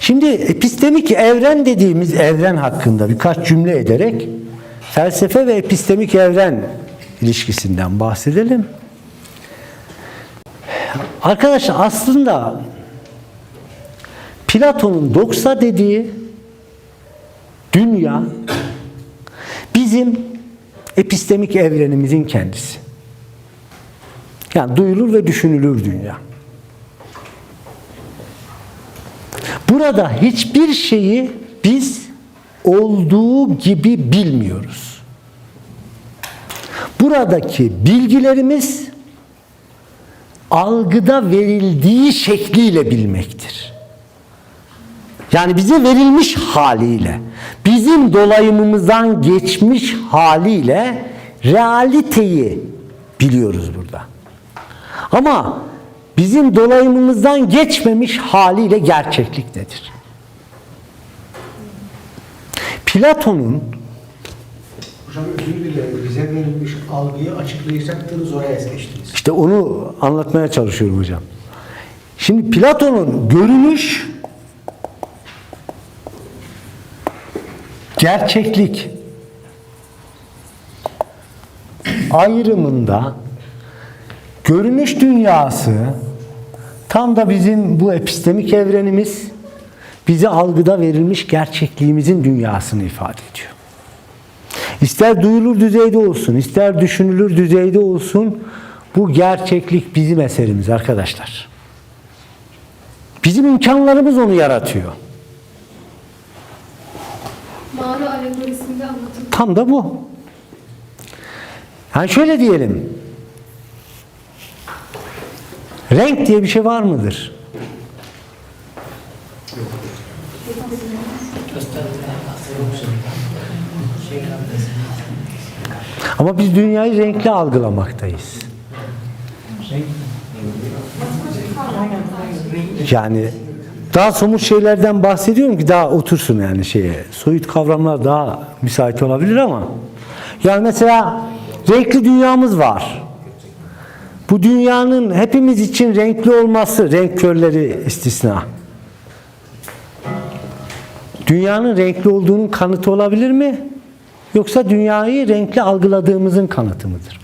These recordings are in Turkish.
Şimdi epistemik evren dediğimiz evren hakkında birkaç cümle ederek felsefe ve epistemik evren ilişkisinden bahsedelim. Arkadaşlar aslında Platon'un doksa dediği dünya bizim epistemik evrenimizin kendisi. Yani duyulur ve düşünülür dünya. Burada hiçbir şeyi biz olduğu gibi bilmiyoruz. Buradaki bilgilerimiz algıda verildiği şekliyle bilmektir. Yani bize verilmiş haliyle, bizim dolayımımızdan geçmiş haliyle realiteyi biliyoruz burada. Ama bizim dolayımımızdan geçmemiş haliyle gerçeklik nedir? Platon'un Hocam özür dilerim. Bize verilmiş algıyı açıklayacaktınız oraya es geçtiniz. işte onu anlatmaya çalışıyorum hocam. Şimdi Platon'un görünüş gerçeklik ayrımında görünüş dünyası tam da bizim bu epistemik evrenimiz bize algıda verilmiş gerçekliğimizin dünyasını ifade ediyor. İster duyulur düzeyde olsun, ister düşünülür düzeyde olsun bu gerçeklik bizim eserimiz arkadaşlar. Bizim imkanlarımız onu yaratıyor. Mağara alegorisinde anlatılıyor. Tam da bu. Yani şöyle diyelim. Renk diye bir şey var mıdır? Ama biz dünyayı renkli algılamaktayız. Yani daha somut şeylerden bahsediyorum ki daha otursun yani şeye. Soyut kavramlar daha müsait olabilir ama yani mesela renkli dünyamız var. Bu dünyanın hepimiz için renkli olması, renk körleri istisna. Dünyanın renkli olduğunun kanıtı olabilir mi? Yoksa dünyayı renkli algıladığımızın kanıtı mıdır?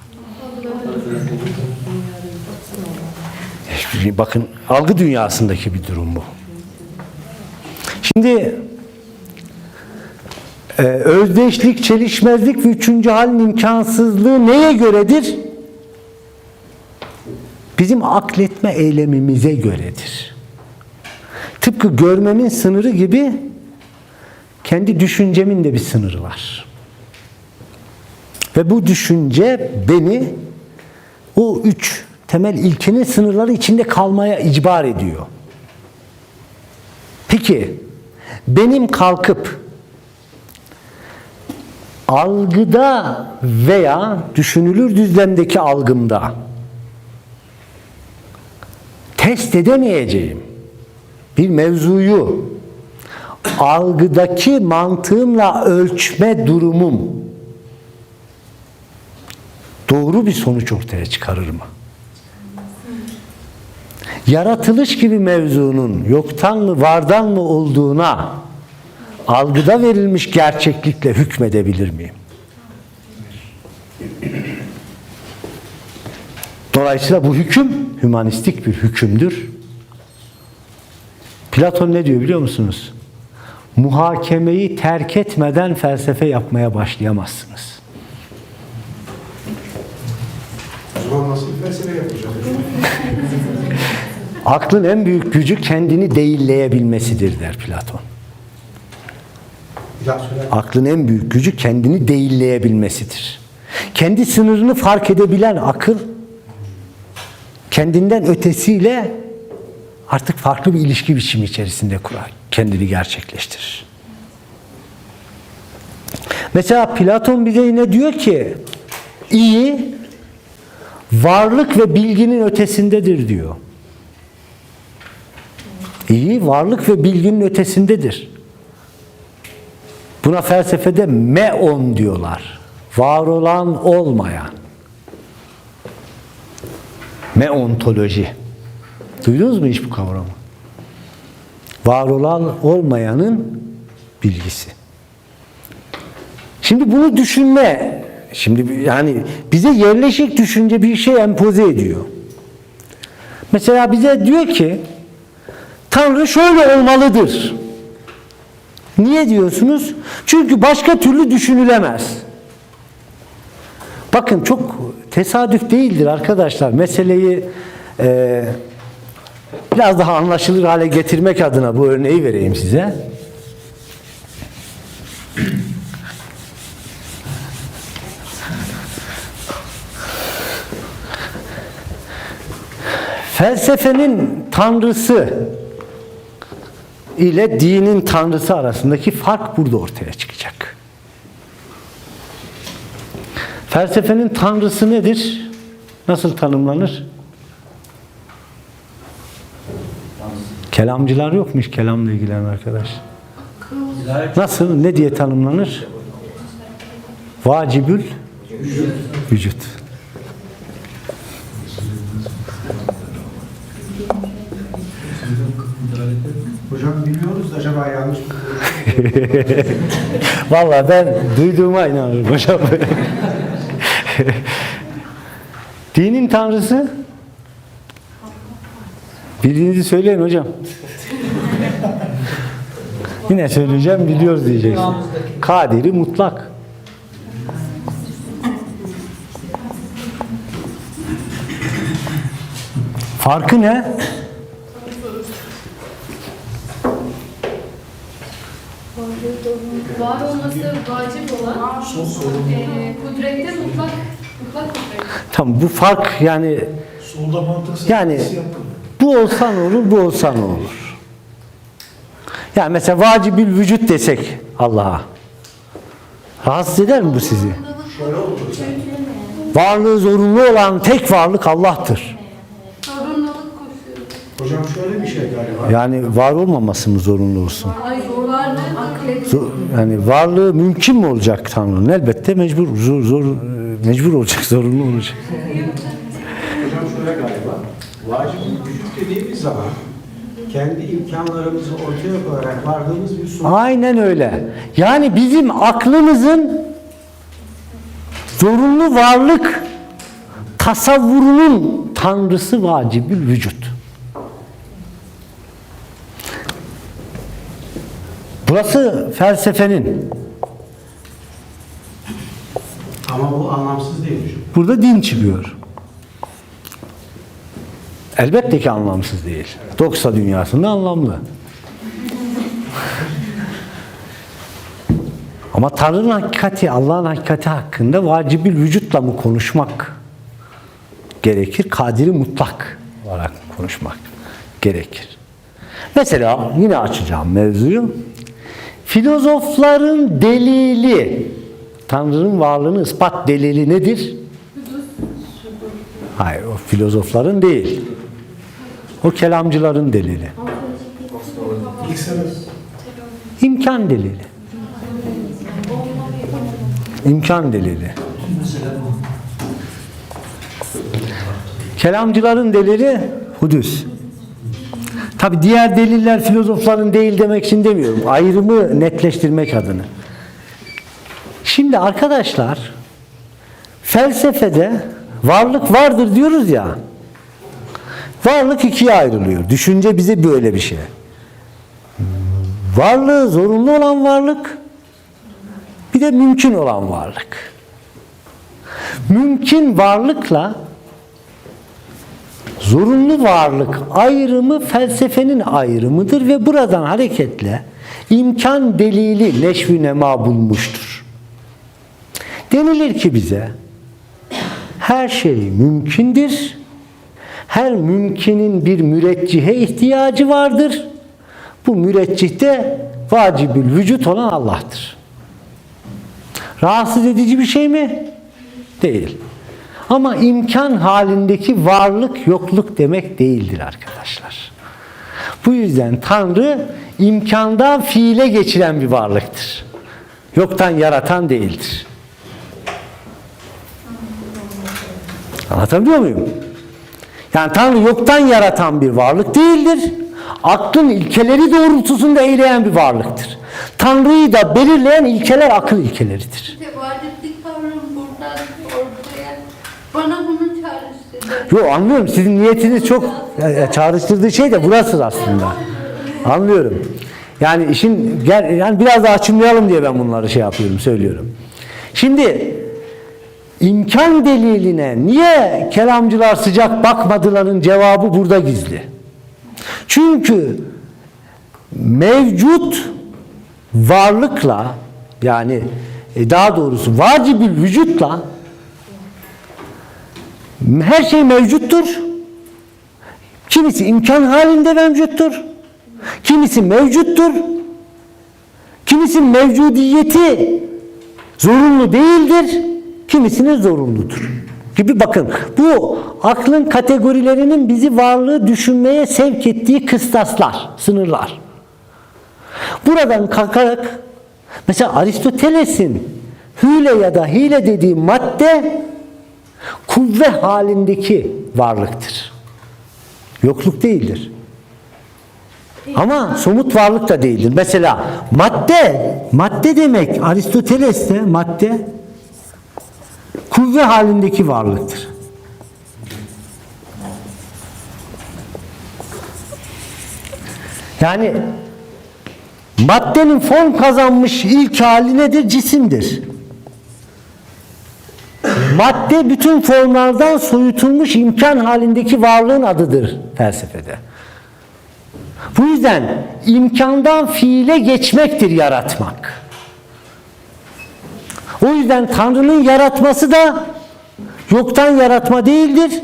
Bakın algı dünyasındaki bir durum bu. Şimdi e, özdeşlik, çelişmezlik ve üçüncü halin imkansızlığı neye göredir? Bizim akletme eylemimize göredir. Tıpkı görmemin sınırı gibi kendi düşüncemin de bir sınırı var. Ve bu düşünce beni o üç temel ilkenin sınırları içinde kalmaya icbar ediyor. Peki benim kalkıp algıda veya düşünülür düzlemdeki algımda test edemeyeceğim bir mevzuyu algıdaki mantığımla ölçme durumum doğru bir sonuç ortaya çıkarır mı? Yaratılış gibi mevzunun yoktan mı vardan mı olduğuna algıda verilmiş gerçeklikle hükmedebilir miyim? Dolayısıyla bu hüküm hümanistik bir hükümdür. Platon ne diyor biliyor musunuz? Muhakemeyi terk etmeden felsefe yapmaya başlayamazsınız. Zaman nasıl bir felsefe yapacağız? Aklın en büyük gücü kendini değilleyebilmesidir der Platon. Aklın en büyük gücü kendini değilleyebilmesidir. Kendi sınırını fark edebilen akıl kendinden ötesiyle artık farklı bir ilişki biçimi içerisinde kurar, kendini gerçekleştirir. Mesela Platon bize yine diyor ki iyi varlık ve bilginin ötesindedir diyor. İyi varlık ve bilginin ötesindedir. Buna felsefede meon diyorlar. Var olan olmayan. Meontoloji. Duydunuz mu hiç bu kavramı? Var olan olmayanın bilgisi. Şimdi bunu düşünme. Şimdi yani bize yerleşik düşünce bir şey empoze ediyor. Mesela bize diyor ki Tanrı şöyle olmalıdır. Niye diyorsunuz? Çünkü başka türlü düşünülemez. Bakın çok tesadüf değildir arkadaşlar. Meseleyi e, biraz daha anlaşılır hale getirmek adına bu örneği vereyim size. Felsefenin tanrısı ile dinin tanrısı arasındaki fark burada ortaya çıkacak. Felsefenin tanrısı nedir? Nasıl tanımlanır? Kelamcılar yokmuş kelamla ilgilenen arkadaş. Nasıl? Ne diye tanımlanır? Vacibül vücut. Hocam biliyoruz da acaba yanlış mı? Vallahi ben duyduğuma inanıyorum hocam. Dinin tanrısı? Bildiğinizi söyleyin hocam. Yine söyleyeceğim biliyoruz diyeceksin. Kadiri mutlak. Farkı ne? Var olması vacip olan e, kudrette mutlak mutlak kudret. Tamam bu fark yani Solda mantıksız Yani bu olsa ne olur, bu olsa ne olur? Yani mesela vacibül vücut desek Allah'a. Rahatsız eder mi bu sizi? Varlığı zorunlu olan tek varlık Allah'tır. Hocam şöyle bir şey galiba. Yani var olmaması mı zorunlu olsun? Ay zorlar yani varlığı mümkün mü olacak Tanrı'nın? Elbette mecbur, zor, zor, mecbur olacak, zorunlu olacak. Hocam şöyle galiba. Vacip vücut dediğimiz zaman kendi imkanlarımızı ortaya koyarak vardığımız bir sonuç. Aynen öyle. Yani bizim aklımızın zorunlu varlık tasavvurunun tanrısı vacibül vücut. Burası felsefenin. Ama bu anlamsız değil hocam. Burada din çıkıyor. Elbette ki anlamsız değil. Doksa dünyasında anlamlı. Ama Tanrı'nın hakikati, Allah'ın hakikati hakkında vacibül vücutla mı konuşmak gerekir? Kadiri mutlak olarak konuşmak gerekir? Mesela yine açacağım mevzuyu. Filozofların delili, Tanrı'nın varlığını ispat delili nedir? Hayır, o filozofların değil. O kelamcıların delili. İmkan delili. İmkan delili. Kelamcıların delili hudüs. Tabi diğer deliller filozofların değil demek için demiyorum. Ayrımı netleştirmek adına. Şimdi arkadaşlar felsefede varlık vardır diyoruz ya. Varlık ikiye ayrılıyor. Düşünce bize böyle bir şey. Varlığı zorunlu olan varlık, bir de mümkün olan varlık. Mümkün varlıkla zorunlu varlık ayrımı felsefenin ayrımıdır ve buradan hareketle imkan delili neşvi nema bulmuştur. Denilir ki bize her şey mümkündür. Her mümkinin bir müreccihe ihtiyacı vardır. Bu müreccih de vacibül vücut olan Allah'tır. Rahatsız edici bir şey mi? Değil. Ama imkan halindeki varlık yokluk demek değildir arkadaşlar. Bu yüzden Tanrı imkandan fiile geçiren bir varlıktır. Yoktan yaratan değildir. Anlatabiliyor muyum? Yani Tanrı yoktan yaratan bir varlık değildir. aklın ilkeleri doğrultusunda eyleyen bir varlıktır. Tanrı'yı da belirleyen ilkeler akıl ilkeleridir. Tevaletlik kavramı buradan ortaya bana bunu çağrıştırdı. Yo anlıyorum sizin niyetiniz çok çağrıştırdığı şey de burası aslında. Anlıyorum. Yani işin gel, yani biraz daha açımlayalım diye ben bunları şey yapıyorum, söylüyorum. Şimdi imkan deliline niye kelamcılar sıcak bakmadıların cevabı burada gizli. Çünkü mevcut varlıkla yani e, daha doğrusu vacibül vücutla her şey mevcuttur. Kimisi imkan halinde mevcuttur. Kimisi mevcuttur. Kimisi mevcudiyeti zorunlu değildir. Kimisinin zorunludur. Gibi bakın bu aklın kategorilerinin bizi varlığı düşünmeye sevk ettiği kıstaslar, sınırlar. Buradan kalkarak mesela Aristoteles'in hüle ya da hile dediği madde kuvve halindeki varlıktır. Yokluk değildir. Ama somut varlık da değildir. Mesela madde, madde demek Aristoteles'te madde kuvve halindeki varlıktır. Yani maddenin form kazanmış ilk hali nedir? Cisimdir. Madde bütün formlardan soyutulmuş imkan halindeki varlığın adıdır felsefede. Bu yüzden imkandan fiile geçmektir yaratmak. O yüzden Tanrı'nın yaratması da yoktan yaratma değildir.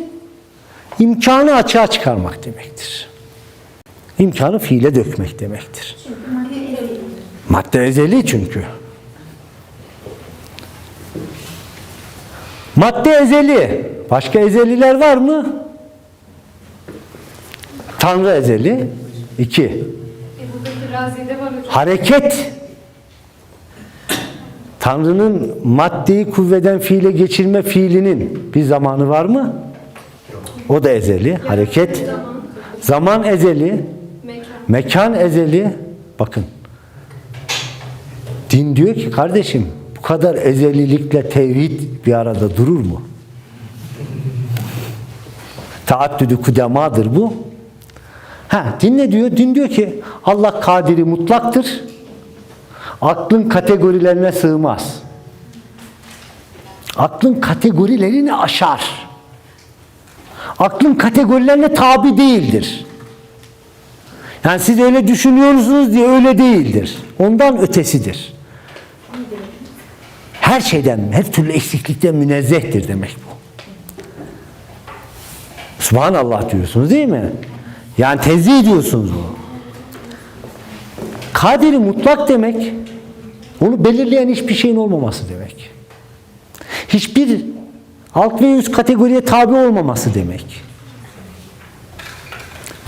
İmkanı açığa çıkarmak demektir. İmkanı fiile dökmek demektir. Madde ezeli çünkü. Madde ezeli. Başka ezeliler var mı? Tanrı ezeli. İki. E. Hareket. Tanrı'nın maddeyi kuvveden fiile geçirme fiilinin bir zamanı var mı? O da ezeli. Hareket. Zaman, ezeli. Mekan ezeli. Bakın. Din diyor ki kardeşim bu kadar ezelilikle tevhid bir arada durur mu? Taaddüdü kudemadır bu. Ha, din ne diyor? Din diyor ki Allah kadiri mutlaktır. Aklın kategorilerine sığmaz. Aklın kategorilerini aşar. Aklın kategorilerine tabi değildir. Yani siz öyle düşünüyorsunuz diye öyle değildir. Ondan ötesidir. Her şeyden, her türlü eksiklikten münezzehtir demek bu. Subhanallah diyorsunuz değil mi? Yani tenzih ediyorsunuz bunu. Kadiri mutlak demek, onu belirleyen hiçbir şeyin olmaması demek. Hiçbir alt ve üst kategoriye tabi olmaması demek.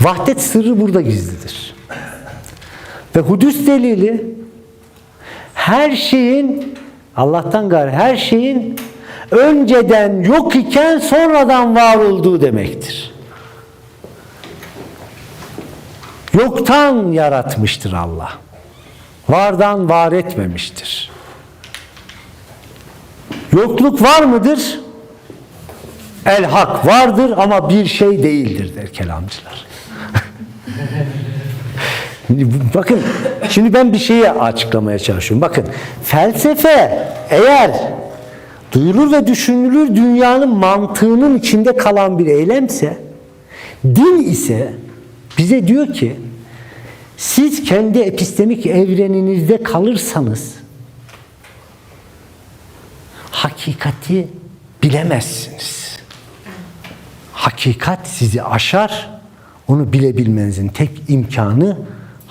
Vahdet sırrı burada gizlidir. Ve hudüs delili her şeyin Allah'tan gayrı her şeyin önceden yok iken sonradan var olduğu demektir. Yoktan yaratmıştır Allah. Vardan var etmemiştir. Yokluk var mıdır? El hak vardır ama bir şey değildir der kelamcılar. Bakın şimdi ben bir şeyi açıklamaya çalışıyorum. Bakın felsefe eğer duyulur ve düşünülür dünyanın mantığının içinde kalan bir eylemse din ise bize diyor ki siz kendi epistemik evreninizde kalırsanız hakikati bilemezsiniz. Hakikat sizi aşar, onu bilebilmenizin tek imkanı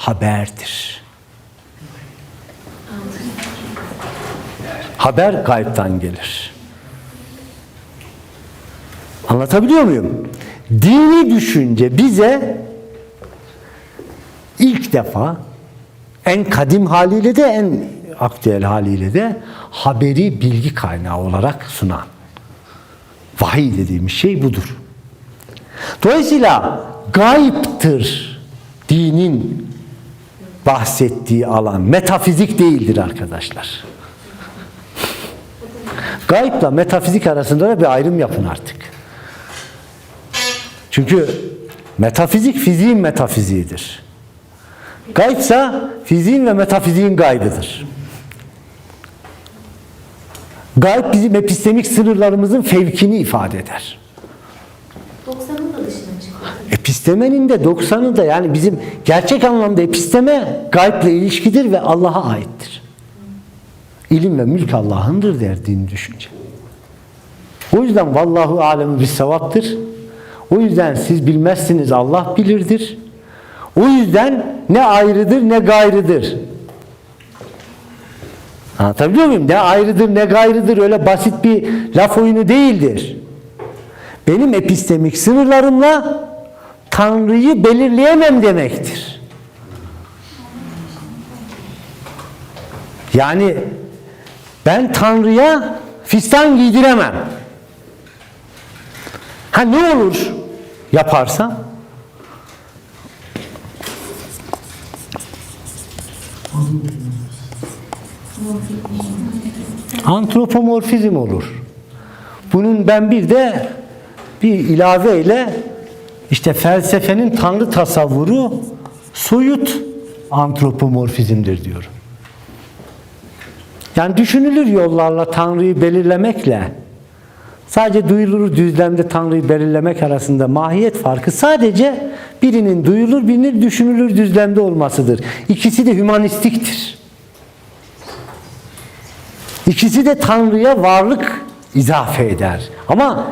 haberdir. Haber gaybtan gelir. Anlatabiliyor muyum? Dini düşünce bize ilk defa en kadim haliyle de en aktüel haliyle de haberi bilgi kaynağı olarak sunan. Vahiy dediğimiz şey budur. Dolayısıyla gayiptir dinin bahsettiği alan metafizik değildir arkadaşlar. Gayipla metafizik arasında da bir ayrım yapın artık. Çünkü metafizik fiziğin metafiziğidir. Gayipsa fiziğin ve metafiziğin gaybıdır. Gayb bizim epistemik sınırlarımızın fevkini ifade eder. 90'ın da dışına çıkıyor. Epistemenin de 90'ı da yani bizim gerçek anlamda episteme gayble ilişkidir ve Allah'a aittir. İlim ve mülk Allah'ındır der din düşünce. O yüzden vallahu alemi bir sevaptır. O yüzden siz bilmezsiniz Allah bilirdir. O yüzden ne ayrıdır ne gayrıdır. Anlatabiliyor muyum? Ne ayrıdır ne gayrıdır öyle basit bir laf oyunu değildir. Benim epistemik sınırlarımla Tanrı'yı belirleyemem demektir. Yani ben Tanrı'ya fistan giydiremem. Ha ne olur yaparsam? Antropomorfizm olur. Bunun ben bir de bir ilave ile işte felsefenin tanrı tasavvuru soyut antropomorfizmdir diyorum. Yani düşünülür yollarla Tanrı'yı belirlemekle sadece duyulur düzlemde Tanrı'yı belirlemek arasında mahiyet farkı sadece birinin duyulur birinin düşünülür düzlemde olmasıdır. İkisi de hümanistiktir. İkisi de Tanrı'ya varlık izafe eder. Ama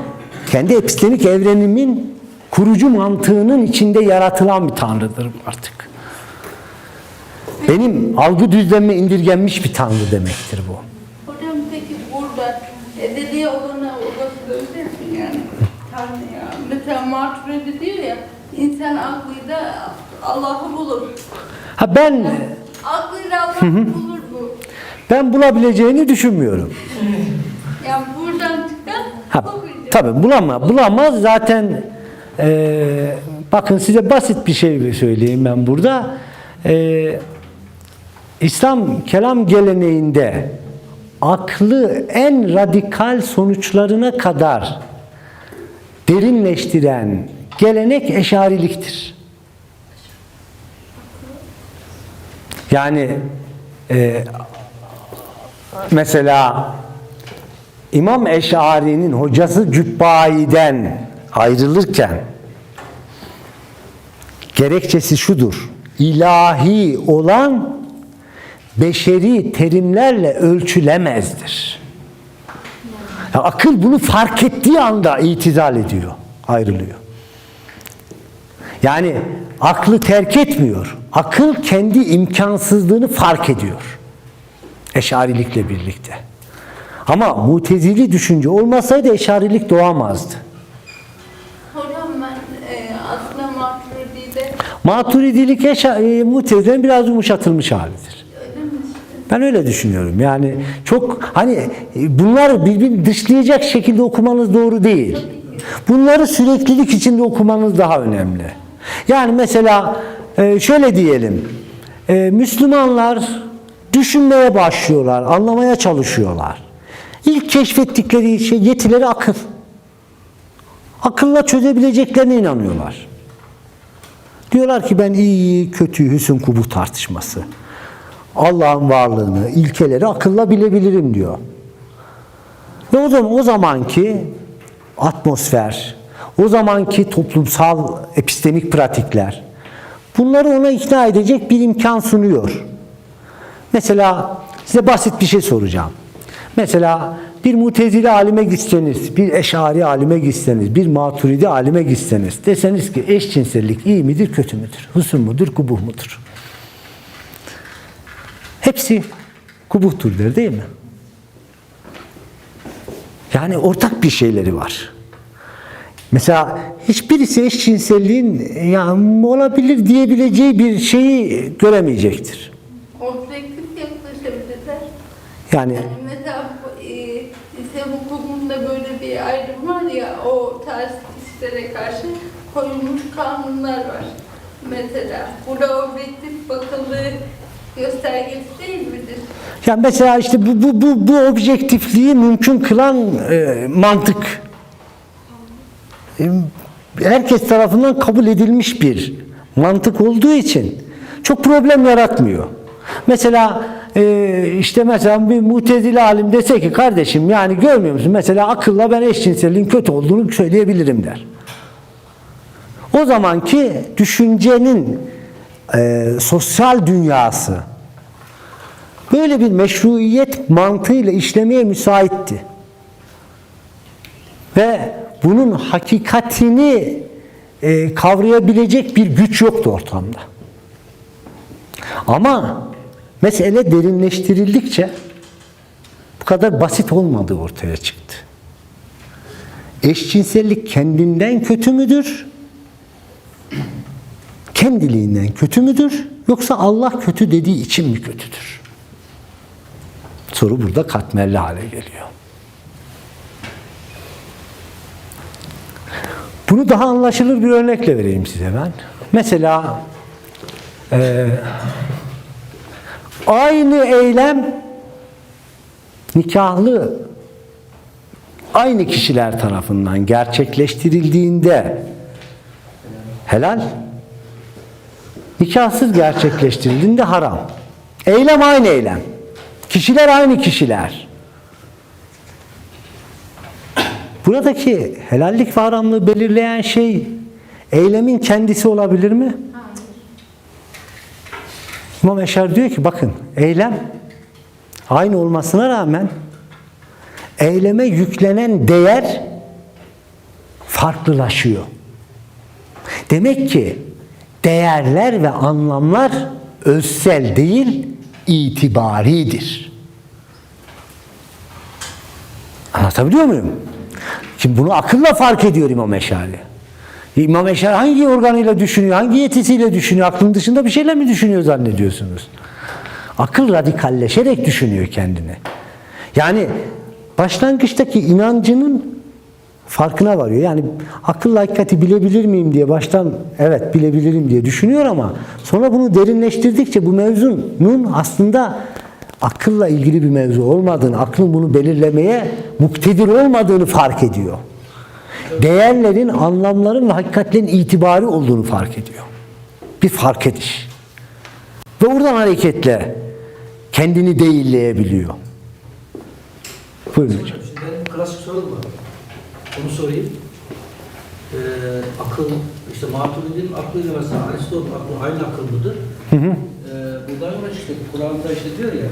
kendi epistemik evrenimin kurucu mantığının içinde yaratılan bir Tanrı'dır artık. Benim algı düzlemime indirgenmiş bir Tanrı demektir bu. Hocam peki burada ebedi olana ulaşılabilir mi yani? Tanrı ya. Mesela Maturidi diyor ya, insan aklıyla Allah'ı bulur. Ha ben Aklıyla Allah'ı bulur bu. ben bulabileceğini düşünmüyorum. Yani buradan çıkan Ha, tabii bulamaz. Bulamaz zaten eee, bakın size basit bir şey söyleyeyim ben burada. Eee, İslam kelam geleneğinde aklı en radikal sonuçlarına kadar derinleştiren gelenek eşariliktir. Yani eee, mesela İmam Eş'ari'nin hocası Cübbai'den ayrılırken gerekçesi şudur. İlahi olan beşeri terimlerle ölçülemezdir. Ya akıl bunu fark ettiği anda itizal ediyor, ayrılıyor. Yani aklı terk etmiyor. Akıl kendi imkansızlığını fark ediyor. Eşarilikle birlikte. Ama mutezili düşünce olmasaydı eşarilik doğamazdı. Maturidilik eşa, e, mutezilerin biraz yumuşatılmış halidir. Ben öyle düşünüyorum. Yani çok hani e, bunlar birbirini dışlayacak şekilde okumanız doğru değil. Bunları süreklilik içinde okumanız daha önemli. Yani mesela e, şöyle diyelim. E, Müslümanlar düşünmeye başlıyorlar, anlamaya çalışıyorlar. İlk keşfettikleri şey yetileri akıl. Akılla çözebileceklerine inanıyorlar. Diyorlar ki ben iyi, kötü, hüsn, kubuh tartışması. Allah'ın varlığını, ilkeleri akılla bilebilirim diyor. Ve o zaman o zamanki atmosfer, o zamanki toplumsal epistemik pratikler bunları ona ikna edecek bir imkan sunuyor. Mesela size basit bir şey soracağım. Mesela bir mutezili alime gitseniz, bir eşari alime gitseniz, bir maturidi alime gitseniz deseniz ki eşcinsellik iyi midir, kötü müdür? Husun mudur, kubuh mudur? Hepsi kubuhtur der değil mi? Yani ortak bir şeyleri var. Mesela hiçbirisi eşcinselliğin ya olabilir diyebileceği bir şeyi göremeyecektir. objektif yaklaşabilirler. Yani Yani mesela bu, e, İslam hukukunda böyle bir ayrım var ya o ters kişilere karşı koyulmuş kanunlar var. Mesela burada objektif bakıldığı göstergesi değil midir? Yani mesela işte bu, bu, bu, bu objektifliği mümkün kılan e, mantık. E, herkes tarafından kabul edilmiş bir mantık olduğu için çok problem yaratmıyor. Mesela e, işte mesela bir mutezile alim dese ki kardeşim yani görmüyor musun? Mesela akılla ben eşcinselliğin kötü olduğunu söyleyebilirim der. O zamanki düşüncenin e, sosyal dünyası böyle bir meşruiyet mantığıyla işlemeye müsaitti. Ve bunun hakikatini e, kavrayabilecek bir güç yoktu ortamda. Ama mesele derinleştirildikçe bu kadar basit olmadığı ortaya çıktı. Eşcinsellik kendinden kötü müdür? Kendiliğinden kötü müdür? Yoksa Allah kötü dediği için mi kötüdür? Soru burada katmerli hale geliyor. Bunu daha anlaşılır bir örnekle vereyim size ben. Mesela e, aynı eylem nikahlı aynı kişiler tarafından gerçekleştirildiğinde helal, nikahsız gerçekleştirildiğinde haram. Eylem aynı eylem. Kişiler aynı kişiler. Buradaki helallik ve haramlığı belirleyen şey eylemin kendisi olabilir mi? İmam Eşar diyor ki bakın eylem aynı olmasına rağmen eyleme yüklenen değer farklılaşıyor. Demek ki değerler ve anlamlar özsel değil, itibaridir. Anlatabiliyor muyum? Şimdi bunu akılla fark ediyor İmam Eşari. İmam Eşari hangi organıyla düşünüyor, hangi yetisiyle düşünüyor, aklın dışında bir şeyler mi düşünüyor zannediyorsunuz? Akıl radikalleşerek düşünüyor kendini. Yani başlangıçtaki inancının farkına varıyor. Yani akılla hakikati bilebilir miyim diye baştan evet bilebilirim diye düşünüyor ama sonra bunu derinleştirdikçe bu mevzunun aslında akılla ilgili bir mevzu olmadığını, aklın bunu belirlemeye muktedir olmadığını fark ediyor. Değerlerin, anlamların ve hakikatlerin itibarı olduğunu fark ediyor. Bir fark ediş. Ve oradan hareketle kendini değilleyebiliyor. Buyurun hocam. Şimdi benim klasik sorum var. Onu sorayım. Ee, akıl, işte Maturidi'nin aklıyla mesela Aristo'nun aklı aynı akıl mıdır? Hı hı. Ee, buradan yola işte Kur'an'da işte diyor ya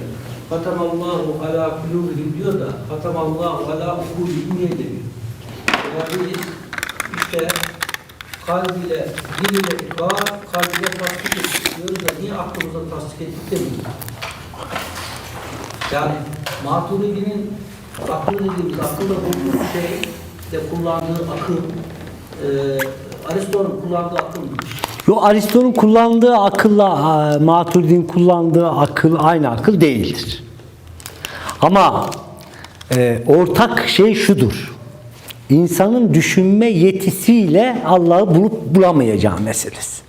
Hatamallahu ala kulubihim diyor da Hatamallahu ala ukulihim niye demiyor? Yani biz işte kalbiyle, diliyle ikrar, kalbiyle tasdik ettik diyoruz da niye aklımıza tasdik ettik demiyor? Yani Maturidi'nin akıl dediğimiz akılda bulduğu şey de kullandığı akıl e, Aristo'nun kullandığı akıl mı? Yo Aristo'nun kullandığı akılla Maturidi'nin kullandığı akıl aynı akıl değildir. Ama e, ortak şey şudur. İnsanın düşünme yetisiyle Allah'ı bulup bulamayacağı meselesi.